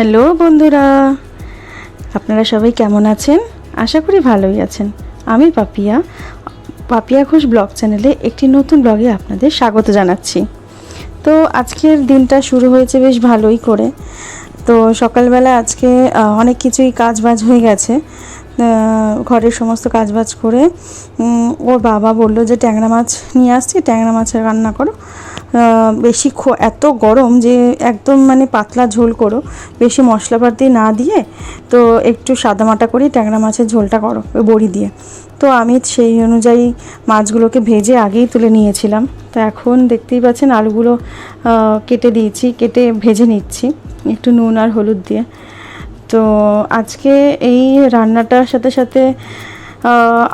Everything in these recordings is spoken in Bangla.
হ্যালো বন্ধুরা, আপনারা সবাই কেমন আছেন? আশা করি ভালোই আছেন। আমি পাপিয়া পাপিয়া ঘোষ ব্লগ চ্যানেলে একটি নতুন ব্লগে আপনাদের স্বাগত জানাচ্ছি। তো আজকের দিনটা শুরু হয়েছে বেশ ভালোই করে। তো সকালবেলা আজকে অনেক কিছুই কাজ বাজ হয়ে গেছে। ঘরের সমস্ত কাজ বাজ করে ওর বাবা বলল যে ট্যাংরা মাছ নিয়ে আসছি, ট্যাংরা মাছের রান্না করো। বেশি এত গরম যে একদম মানে পাতলা ঝোল করো। বেশি মশলাপাতি না দিয়ে তো একটু সাদামাটা করেই ট্যাংরা মাছের ঝোলটা করো, ওই বড়ি দিয়ে। তো আমি সেই অনুযায়ী মাছগুলোকে ভেজে আগেই তুলে নিয়েছিলাম। তো এখন দেখতেই পাচ্ছেন আলুগুলো কেটে দিয়েছি, কেটে ভেজে নিচ্ছি, একটু নুন আর হলুদ দিয়ে। তো আজকে এই রান্নাটার সাথে সাথে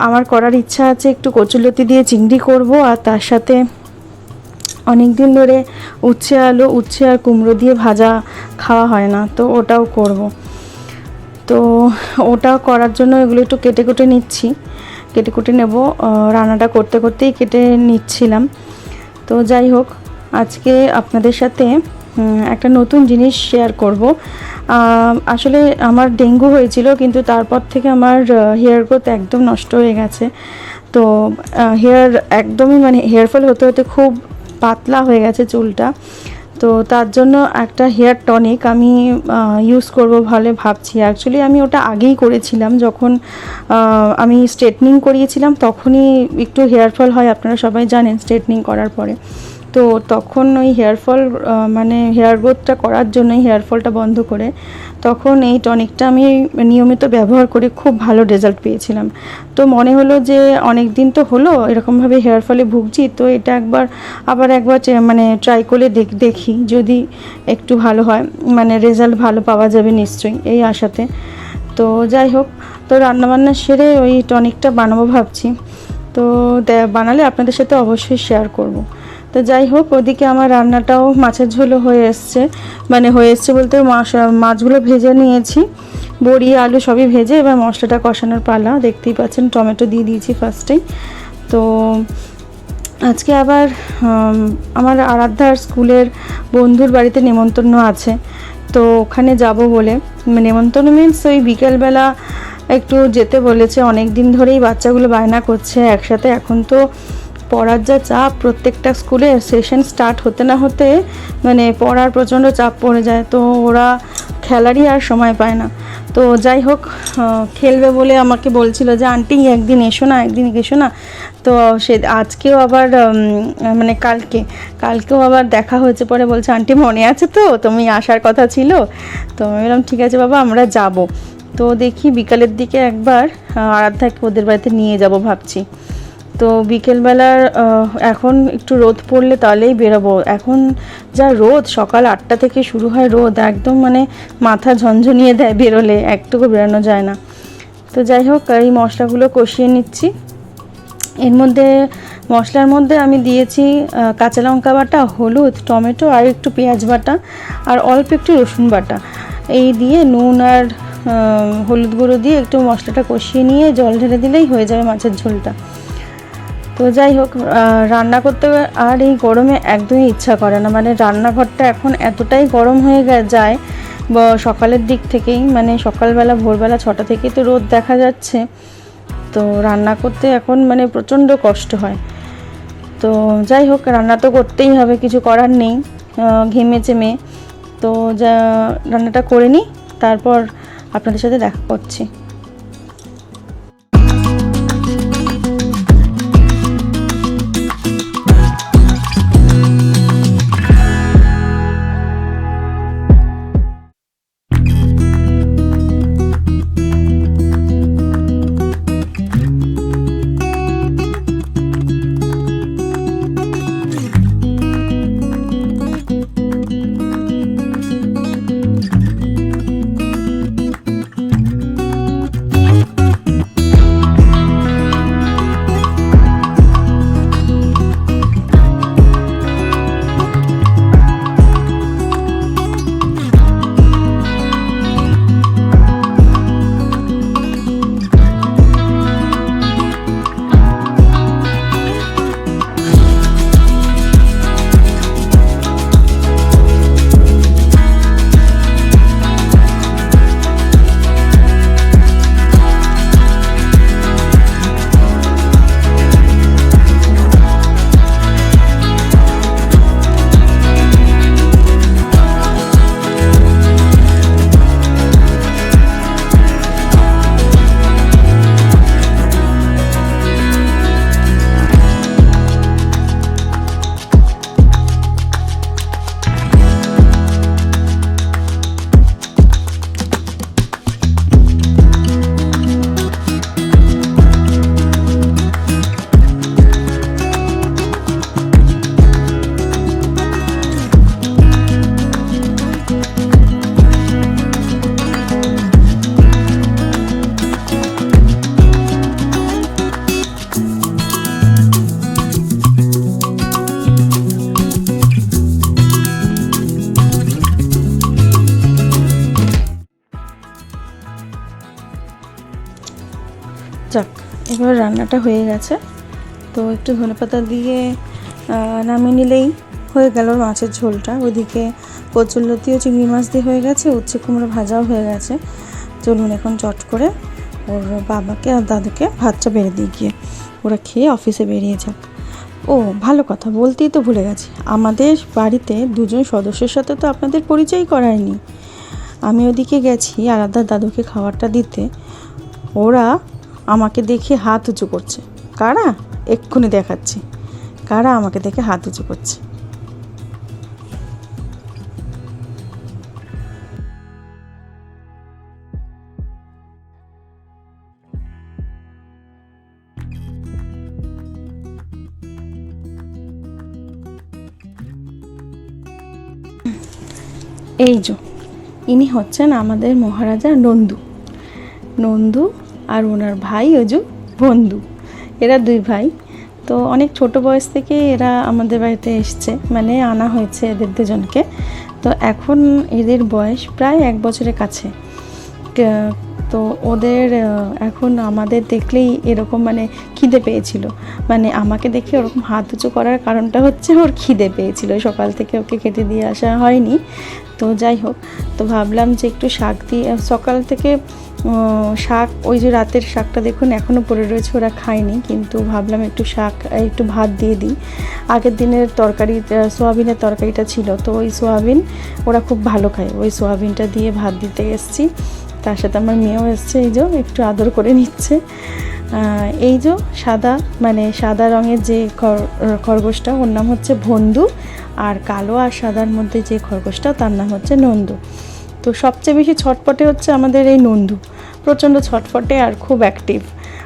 আমার করার ইচ্ছা আছে একটু কচুলতি দিয়ে চিংড়ি করব আর তার সাথে অনেক দিন ধরে উচ্ছে আলু, উচ্ছে আর কুমড়ো দিয়ে ভাজা খাওয়া হয় না, তো ওটাও করব। তো ওটা করার জন্য এগুলো একটু কেটে কুটে নিচ্ছি। কেটে কুটে নেব রান্নাটা করতে করতেই কেটে নিচ্ছিলাম। তো যাই হোক, আজকে আপনাদের সাথে একটা নতুন জিনিস শেয়ার করব। আসলে আমার ডেঙ্গু হয়েছিল, কিন্তু তারপর থেকে আমার হেয়ার গ্রোথ একদম নষ্ট হয়ে গেছে। তো হেয়ার একদমই মানে হেয়ার ফল হতে হতে খুব পাতলা হয়ে গেছে চুলটা। তো তার জন্য একটা হেয়ার টনিক আমি ইউজ করব ভালো ভাবছি। অ্যাকচুয়ালি আমি ওটা আগেই করেছিলাম। যখন আমি স্ট্রেটনিং করিয়েছিলাম, তখনই একটু হেয়ার ফল হয়, আপনারা সবাই জানেন স্ট্রেটনিং করার পরে। তো তখন ওই হেয়ার ফল মানে হেয়ার গ্রোথটা করার জন্যই হেয়ার ফলটা বন্ধ করে তখন এই টনিকটা আমি নিয়মিত ব্যবহার করে খুব ভালো রেজাল্ট পেয়েছিলাম। তো মনে হলো যে অনেক দিন তো হলো, এরকমভাবে হেয়ার ফলে ভুগছি, তো এটা একবার, আবার একবার মানে ট্রাই করে দেখ যদি একটু ভালো হয় মানে রেজাল্ট ভালো পাওয়া যাবে নিশ্চয়ই এই আশাতে। তো যাই হোক, তো রান্নাবান্না সেরে ওই টনিকটা বানাবো ভাবছি। তো বানালে আপনাদের সাথে অবশ্যই শেয়ার করব। তো যাই হোক, ওদিকে আমার রান্নাটাও মাছের ঝোলও হয়ে এসছে। মানে হয়ে এসছে বলতে মাছ মাছগুলো ভেজে নিয়েছি। বড়ি, আলু সবই ভেজে এবার মশলাটা কষানোর পালা। দেখতেই পাচ্ছেন, টমেটো দিয়ে দিয়েছি ফার্স্টেই তো আজকে আবার আমার আরাধ্যার স্কুলের বন্ধুর বাড়িতে নেমন্তন্ন আছে। তো ওখানে যাব বলে, নেমন্তন্ন মিন্স ওই বিকেলবেলা একটু যেতে বলেছে। অনেক দিন ধরেই বাচ্চাগুলো বায়না করছে একসাথে। এখন তো পড়ার যা চাপ, প্রত্যেকটা স্কুলে সেশন স্টার্ট হতে না হতে মানে পড়ার প্রচণ্ড চাপ পড়ে যায়। তো ওরা খেলারই আর সময় পায় না। তো যাই হোক খেলবে বলে আমাকে বলছিল যে, আন্টি, একদিন এসো না, একদিন এসো না। তো সে, আজকেও আবার মানে কালকে, কালকেও আবার দেখা হয়েছে পরে বলছে, আন্টি, মনে আছে তো? তুমি আসার কথা ছিল। তো আমি বললাম, ঠিক আছে বাবা, আমরা যাব। তো দেখি বিকালের দিকে একবার আরাধ্যাকে ওদের বাড়িতে নিয়ে যাব ভাবছি। তো বিকেলবেলার এখন একটু রোদ পড়লে তাহলেই বেরোবো। এখন যা রোদ, সকাল আটটা থেকে শুরু হয় রোদ, একদম মানে মাথা ঝনঝনিয়ে দেয় বেরোলে, একটুকু বেরোনো যায় না। তো যাই হোক, এই মশলাগুলো কষিয়ে নিচ্ছি। এর মধ্যে, মশলার মধ্যে আমি দিয়েছি কাঁচা লঙ্কা বাটা, হলুদ, টমেটো আর একটু পেঁয়াজ বাটা আর অল্প একটু রসুন বাটা। এই দিয়ে নুন আর হলুদ গুঁড়ো দিয়ে একটু মশলাটা কষিয়ে নিয়ে জল ঢেলে দিলেই হয়ে যাবে মাছের ঝোলটা। তো যাই হোক রান্না করতে আর এই গরমে একদমই ইচ্ছা করে না। মানে রান্নাঘরটা এখন এতটাই গরম হয়ে যায় সকালের দিক থেকেই মানে সকালবেলা, ভোরবেলা ছটা থেকেই তো রোদ দেখা যাচ্ছে। তো রান্না করতে এখন মানে প্রচণ্ড কষ্ট হয়। তো যাই হোক, রান্না তো করতেই হবে, কিছু করার নেই ঘেমে চেমে। তো যা, রান্নাটা করে নিই তারপর আপনাদের সাথে দেখা করছি। রান্নাটা হয়ে গেছে। তো একটু ধনেপাতা দিয়ে নামিয়ে নিলেই হয়ে গেল মাছের ঝোলটা। ওইদিকে কচুরলতিও চিংড়ি মাছ দিয়ে হয়ে গেছে, উচ্ছে কুমড়ো ভাজাও হয়ে গেছে। চলুন এখন চট করে ওর বাবাকে আর দাদুকে ভাতটা বেড়ে দিয়ে গিয়ে ওরা খেয়ে অফিসে বেরিয়ে যাক। ও, ভালো কথা, বলতেই তো ভুলে গেছি। আমাদের বাড়িতে দুজন সদস্যের সাথে তো আপনাদের পরিচয় করায়নি। আমি ওদিকে গেছি আলাদা দাদুকে খাবারটা দিতে। ওরা আমাকে দেখে হাত উঁচু করছে। কারা? এক্ষুনি দেখাচ্ছি। কারা আমাকে দেখে হাত উঁচু করছে? এই যে, ইনি হচ্ছেন আমাদের মহারাজা নন্দু। নন্দু আর ওনার ভাই অজু বন্ধু। এরা দুই ভাই। তো অনেক ছোট বয়স থেকে এরা আমাদের বাড়িতে এসছে। মানে আনা হয়েছে এদের দুজনকে। তো এখন এদের বয়স প্রায় এক বছরের কাছে। তো ওদের এখন আমাদের দেখলেই এরকম মানে খিদে পেয়েছিল। মানে আমাকে দেখে ওরকম হাত উঁচু করার কারণটা হচ্ছে ওর খিদে পেয়েছিল। সকাল থেকে ওকে খেতে দিয়ে আসা হয়নি। তো যাই হোক, তো ভাবলাম যে একটু শাক দিয়ে, সকাল থেকে শাক, ওই যে রাতের শাকটা দেখুন এখনও পড়ে রয়েছে, ওরা খায়নি। কিন্তু ভাবলাম একটু শাক, একটু ভাত দিয়ে দিই। আগের দিনের তরকারি সোয়াবিনের তরকারিটা ছিল। তো ওই সোয়াবিন ওরা খুব ভালো খায়। ওই সোয়াবিনটা দিয়ে ভাত দিতে এসছি। তার সাথে আমার মেয়েও এসছে, এই যে একটু আদর করে নিচ্ছে। এই যে সাদা মানে সাদা রঙের যে খর- খরগোশটা, ওর নাম হচ্ছে ভন্দু, আর কালো আর সাদার মধ্যে যে খরগোশটা, তার নাম হচ্ছে নন্দু। তো সবচেয়ে বেশি ছটপটে হচ্ছে আমাদের এই নন্দু। প্রচণ্ড ছটফটে আর খুব অ্যাক্টিভ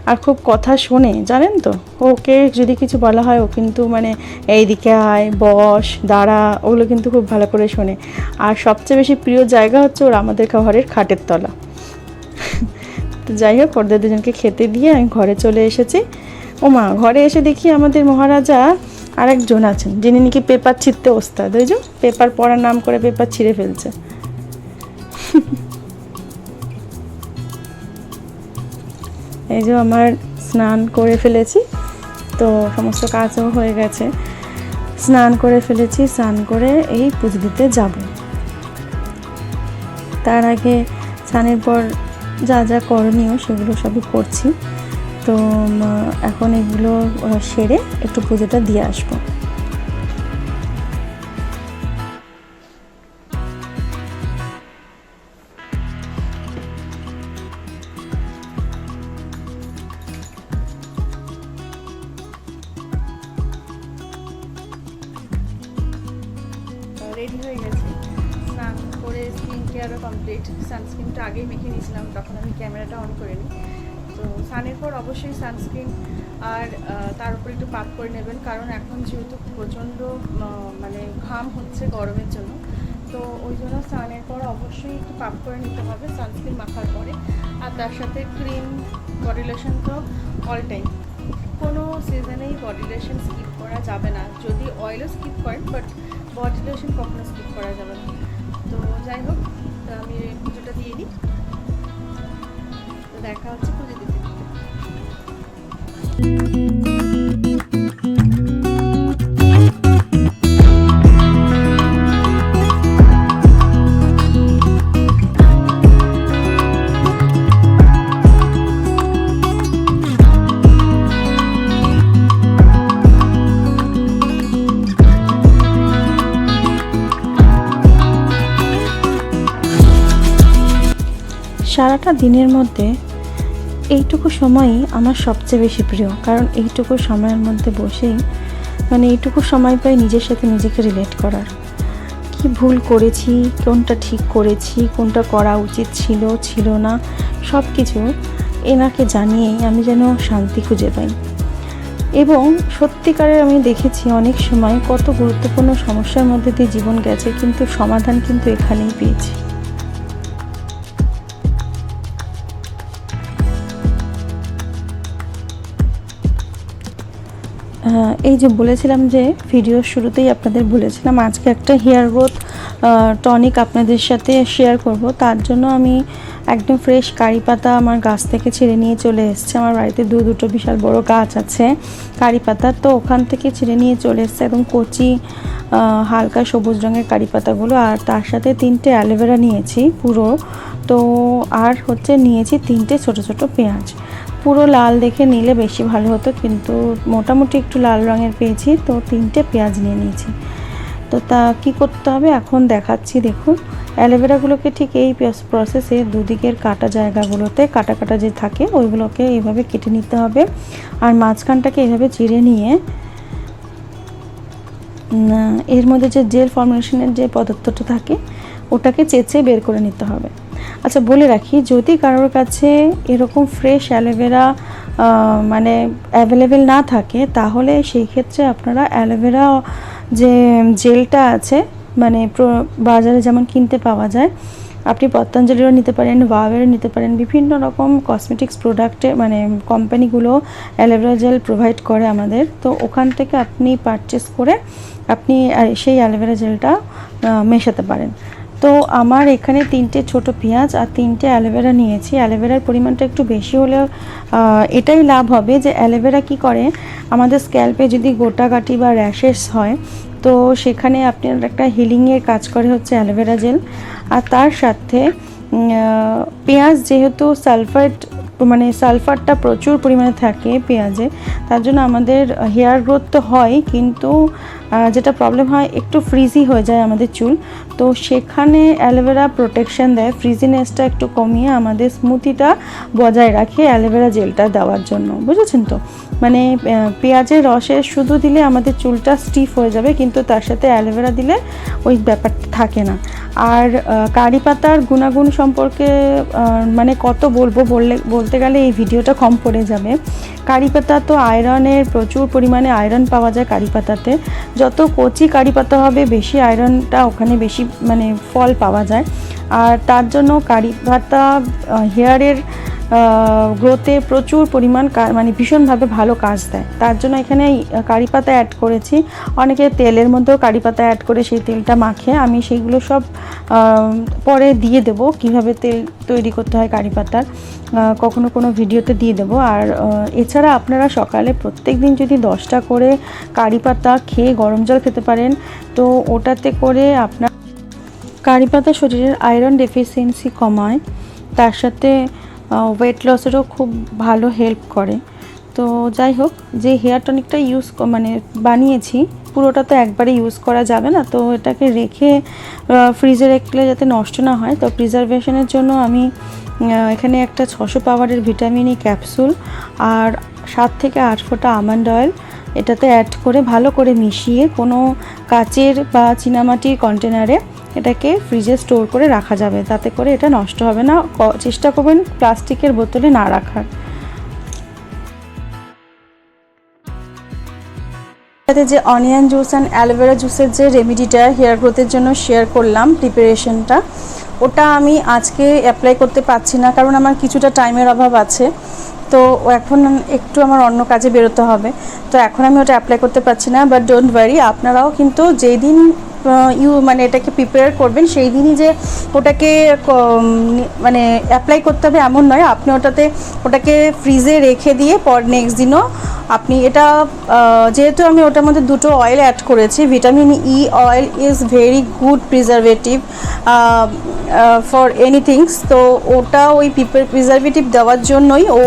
আর খুব কথা শোনে, জানেন তো? ওকে যদি কিছু বলা হয়, ও কিন্তু মানে এইদিকে আয়, বস, দাঁড়া, ওগুলো কিন্তু খুব ভালো করে শোনে। আর সবচেয়ে বেশি প্রিয় জায়গা হচ্ছে ওর আমাদের ঘরের খাটের তলা। তো যাই হোক, ওদের দুজনকে খেতে দিয়ে আমি ঘরে চলে এসেছি। ও মা ঘরে এসে দেখি আমাদের মহারাজা আরেকজন আছেন, যিনি নাকি পেপার ছিঁড়তে ওস্তাদ। ওই যে পেপার পড়ার নাম করে পেপার ছিঁড়ে ফেলছে। এই যে আমার স্নান করে ফেলেছি, তো সমস্ত কাজও হয়ে গেছে। স্নান করে ফেলেছি, স্নান করে এই পুজো দিতে যাব। তার আগে স্নানের পর যা যা করণীয় সেগুলো সবই করছি। তো এখন এগুলো সেরে একটু পুজোটা দিয়ে আসব। রেডি হয়ে গেছি। কেয়ারও কমপ্লিট সানস্ক্রিনটা আগেই মেখে নিয়েছিলাম, তখন আমি ক্যামেরাটা অন করে নিই তো সানের পর অবশ্যই সানস্ক্রিন আর তার উপর একটু পাক করে নেবেন, কারণ এখন যেহেতু প্রচণ্ড মানে ঘাম হচ্ছে গরমের জন্য, তো ওই জন্য স্নানের পর অবশ্যই একটু পাক করে নিতে হবে সানস্ক্রিন মাখার পরে। আর তার সাথে ক্রিম বডি লোশন তো অল টাইম কোনো সিজনেই বডি লোশন স্কিপ করা যাবে না। যদি অয়েলও স্কিপ করেন বাট বডি লোশন কখনো স্কিপ করা যাবে না। তো যাই হোক তো আমি পুজোটা দিয়ে দিই তো দেখা হচ্ছে পুজো দিতে সারাটা দিনের মধ্যে এইটুকু সময়ই আমার সবচেয়ে বেশি প্রিয়। কারণ এইটুকু সময়ের মধ্যে বসেই মানে এইটুকু সময় পাই নিজের সাথে নিজেকে রিলেট করার। কি ভুল করেছি, কোনটা ঠিক করেছি, কোনটা করা উচিত ছিল ছিল না সব কিছু এনাকে জানিয়েই আমি যেন শান্তি খুঁজে পাই। এবং সত্যিকারের আমি দেখেছি অনেক সময় কত গুরুত্বপূর্ণ সমস্যার মধ্যে দিয়ে জীবন গেছে, কিন্তু সমাধান কিন্তু এখানেই পেয়েছি। এই যে বলেছিলাম যে ভিডিওর শুরুতেই আপনাদের বলেছিলাম, আজকে একটা হেয়ার গ্রোথ টনিক আপনাদের সাথে শেয়ার করব। তার জন্য আমি একদম ফ্রেশ কারি পাতা আমার গাছ থেকে ছিঁড়ে নিয়ে চলে এসেছে। আমার বাড়িতে দু, দুটো বিশাল বড় গাছ আছে কারি পাতা। তো ওখান থেকে ছিঁড়ে নিয়ে চলে এসেছে একদম কচি হালকা সবুজ রঙের কারি পাতাগুলো। আর তার সাথে তিনটে অ্যালোভেরা নিয়েছি পুরো। তো আর হচ্ছে নিয়েছি তিনটে ছোট ছোট পেঁয়াজ। পুরো লাল দেখে নিলে বেশি ভালো হতো, কিন্তু মোটামুটি একটু লাল রঙের পেয়েছি, তো তিনটে পেঁয়াজ নিয়ে নিয়েছি। তো তা কি করতে হবে? এখন দেখাচ্ছি, দেখুন। অ্যালোভেরাগুলোকে ঠিক এই প্রসেসে দুদিকের কাটা জায়গাগুলোতে, কাটা কাটা যে থাকে, ওইগুলোকে এইভাবে কেটে নিতে হবে। আর মাঝখানটাকে এইভাবে চিড়ে নিয়ে এর মধ্যে যে জেল ফর্মুলেশনের যে পদার্থটা থাকে, ওটাকে চেঁচে বের করে নিতে হবে। আচ্ছা বলে রাখি, যদি কারোর কাছে এরকম ফ্রেশ অ্যালোভেরা মানে অ্যাভেলেবেল না থাকে, তাহলে সেই ক্ষেত্রে আপনারা অ্যালোভেরা যে জেলটা আছে মানে বাজারে যেমন কিনতে পাওয়া যায়, আপনি পতঞ্জলিরও নিতে পারেন ওয়াওয়েরও নিতে পারেন, বিভিন্ন রকম কসমেটিক্স প্রোডাক্টে মানে কোম্পানিগুলো অ্যালোভেরা জেল প্রোভাইড করে আমাদের। তো ওখান থেকে আপনি পারচেস করে আপনি সেই অ্যালোভেরা জেলটা মেশাতে পারেন। তো আমার এখানে তিনটে ছোট পেঁয়াজ আর তিনটে অ্যালোভেরা নিয়েছি। অ্যালোভেরার পরিমাণটা একটু বেশি হলেও এটাই লাভ হবে যে অ্যালোভেরা কি করে? আমাদের স্ক্যাল্পে যদি গোটাগাটি বা র্যাশেস হয়, তো সেখানে আপনার একটা হিলিংয়ের কাজ করে হচ্ছে অ্যালোভেরা জেল আর তার সাথে পেঁয়াজ যেহেতু সালফার মানে সালফারটা প্রচুর পরিমাণে থাকে পেঁয়াজে, তার জন্য আমাদের হেয়ার গ্রোথ তো হয়, কিন্তু যেটা প্রবলেম হয় একটু ফ্রিজি হয়ে যায় আমাদের চুল। তো সেখানে অ্যালোভেরা প্রোটেকশন দেয় ফ্রিজিনেসটা একটু কমিয়ে আমাদের স্মুথিটা বজায় রাখে অ্যালোভেরা জেলটা দেওয়ার জন্য, বুঝেছেন তো? মানে পেঁয়াজের রসে শুধু দিলে আমাদের চুলটা স্টিফ হয়ে যাবে, কিন্তু তার সাথে অ্যালোভেরা দিলে ওই ব্যাপারটা থাকে না। আর কারি পাতার গুণাগুণ সম্পর্কে মানে কত বলব বললে, বলতে গেলে এই ভিডিওটা কম পড়ে যাবে। কারি পাতা তো আয়রনের প্রচুর পরিমাণে আয়রন পাওয়া যায় কারি পাতাতে। যত কচি কারি পাতা হবে, বেশি আয়রনটা ওখানে বেশি মানে ফল পাওয়া যায়। আর তার জন্য কারি পাতা হেয়ারের গ্রোথে প্রচুর পরিমাণ মানে ভীষণভাবে ভালো কাজ দেয়। তার জন্য এখানে কারি পাতা অ্যাড করেছি। অনেকে তেলের মধ্যেও কারি পাতা অ্যাড করে সেই তেলটা মাখে। আমি সেইগুলো সব পরে দিয়ে দেবো, কীভাবে তেল তৈরি করতে হয় কারি পাতার। কখনো কোনো ভিডিওতে দিয়ে দেবো। আর এছাড়া আপনারা সকালে প্রত্যেক দিন যদি দশটা করে কারি পাতা খেয়ে গরম জল খেতে পারেন, তো ওটাতে করে আপনার কারি পাতা শরীরের আয়রন ডেফিসিয়েন্সি কমায়। তার সাথে ওয়েট লসেরও খুব ভালো হেল্প করে। তো যাই হোক, যে হেয়ার টনিকটা ইউজ মানে বানিয়েছি, পুরোটা তো একবারে ইউজ করা যাবে না। তো এটাকে রেখে ফ্রিজে রাখলে যাতে নষ্ট না হয়, তো প্রিজারভেশনের জন্য আমি এখানে একটা ছশো পাওয়ারের ভিটামিন ই ক্যাপসুল আর সাত থেকে আট ফোটা আমন্ড অয়েল এটাতে অ্যাড করে ভালো করে মিশিয়ে কোনো কাচের বা চীনামাটির কন্টেনারে এটাকে ফ্রিজে স্টোর করে রাখা যাবে। তাতে করে এটা নষ্ট হবে না। চেষ্টা করবেন প্লাস্টিকের বোতলে না রাখার। সাথে যে অনিয়ন জুস অ্যান্ড অ্যালোভেরা জুসের যে রেমিডিটা হেয়ার গ্রোথের জন্য শেয়ার করলাম প্রিপারেশনটা ওটা আমি আজকে অ্যাপ্লাই করতে পারছি না, কারণ আমার কিছুটা টাইমের অভাব আছে। তো এখন একটু আমার অন্য কাজে বেরোতে হবে। তো এখন আমি ওটা অ্যাপ্লাই করতে পারছি না বাট ডোন্ট ওয়ারি আপনারাও কিন্তু যেই দিন ইউ মানে এটাকে প্রিপেয়ার করবেন সেই দিনই যে ওটাকে মানে অ্যাপ্লাই করতে হবে এমন নয়, আপনি ওটাতে ওটাকে ফ্রিজে রেখে দিয়ে পর নেক্সট দিনও আপনি এটা যেহেতু আমি ওটার মধ্যে দুটো অয়েল অ্যাড করেছি vitamin E oil is very good preservative for anythings তো ওটা ওই প্রিজারভেটিভ দেওয়ার জন্যই ও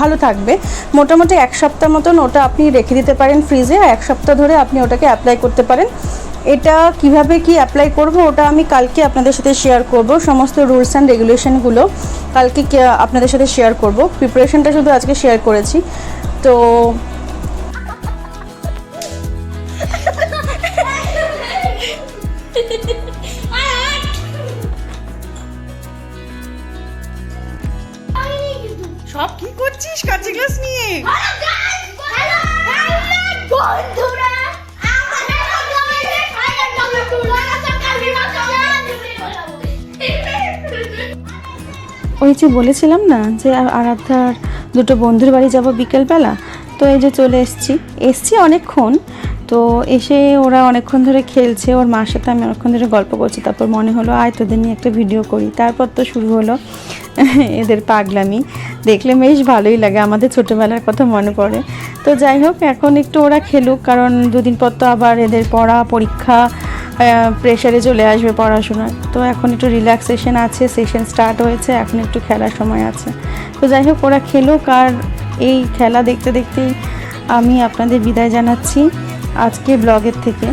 ভালো থাকবে। মোটামুটি এক সপ্তাহ মতন ওটা আপনি রেখে দিতে পারেন ফ্রিজে এক সপ্তাহ ধরে আপনি ওটাকে অ্যাপ্লাই করতে পারেন। এটা কীভাবে কি অ্যাপ্লাই করব ওটা আমি কালকে আপনাদের সাথে শেয়ার করব, সমস্ত রুলস অ্যান্ড রেগুলেশনগুলো কালকে আপনাদের সাথে শেয়ার করব। প্রিপারেশনটা শুধু আজকে শেয়ার করেছি। তো কাঁচি গ্লাস নিয়ে। বন্ধুরা যাবে তোরা সকাল বিনা ওই যে বলেছিলাম না যে আরাধ্যার দুটো বন্ধুর বাড়ি যাব বিকেলবেলা? তো এই যে চলে এসছি। এসছি অনেকক্ষণ। তো এসে ওরা অনেকক্ষণ ধরে খেলছে ওর মার সাথে আমি অনেকক্ষণ ধরে গল্প করছি। তারপর মনে হলো আয় তোদের নিয়ে একটা ভিডিও করি। তারপর তো শুরু হলো। এদের পাগলামি। দেখলে বেশ ভালোই লাগে, আমাদের ছোটোবেলার কথা মনে পড়ে। তো যাই হোক, এখন একটু ওরা খেলুক, কারণ দুদিন পর তো আবার এদের পড়া, পরীক্ষা প্রেশারে চলে আসবে পড়াশোনার। তো এখন একটু রিল্যাক্সেশন আছে সেশন স্টার্ট হয়েছে, এখন একটু খেলার সময় আছে। তো যাই হোক, ওরা খেলুক, আর এই খেলা দেখতে দেখতেই আমি আপনাদের বিদায় জানাচ্ছি আজকে ব্লগের থেকে।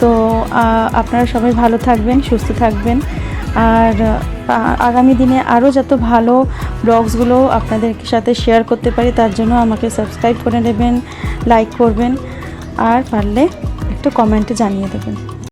তো আপনারা সবাই ভালো থাকবেন, সুস্থ থাকবেন। আর আগামী দিনে আরও যত ভালো ব্লগসগুলো আপনাদের সাথে শেয়ার করতে পারি, তার জন্য আমাকে সাবস্ক্রাইব করে নেবেন, লাইক করবেন, আর পারলে একটু কমেন্টে জানিয়ে দেবেন।